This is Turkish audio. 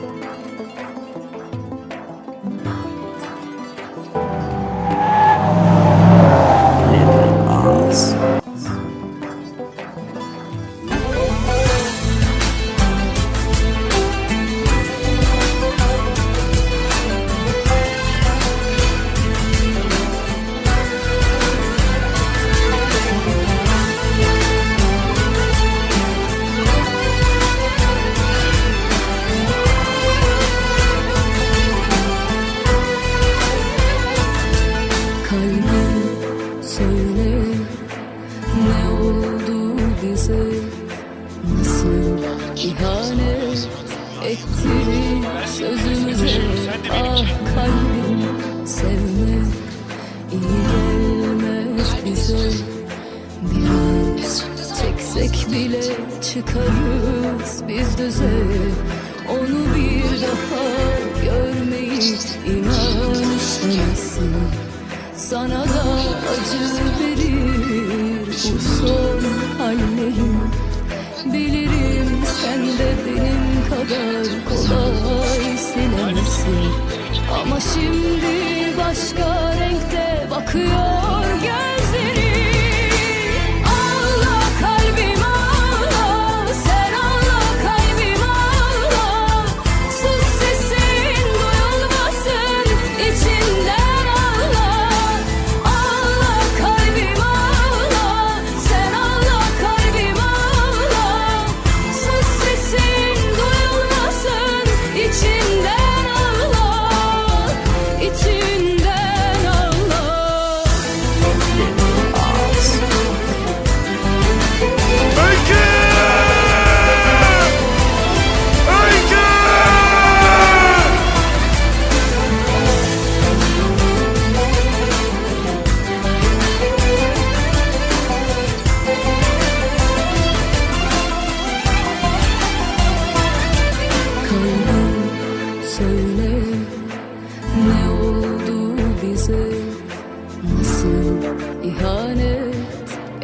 谢。İhanet etti sözümüze Ah kalbim sevme iyi gelmez bize. Biraz çeksek bile çıkarız biz düze. Onu bir daha görmeyi inan istemezsin. Sana da acı verir bu son kadar kolay silemezsin. Ama şimdi başka renkte bakıyor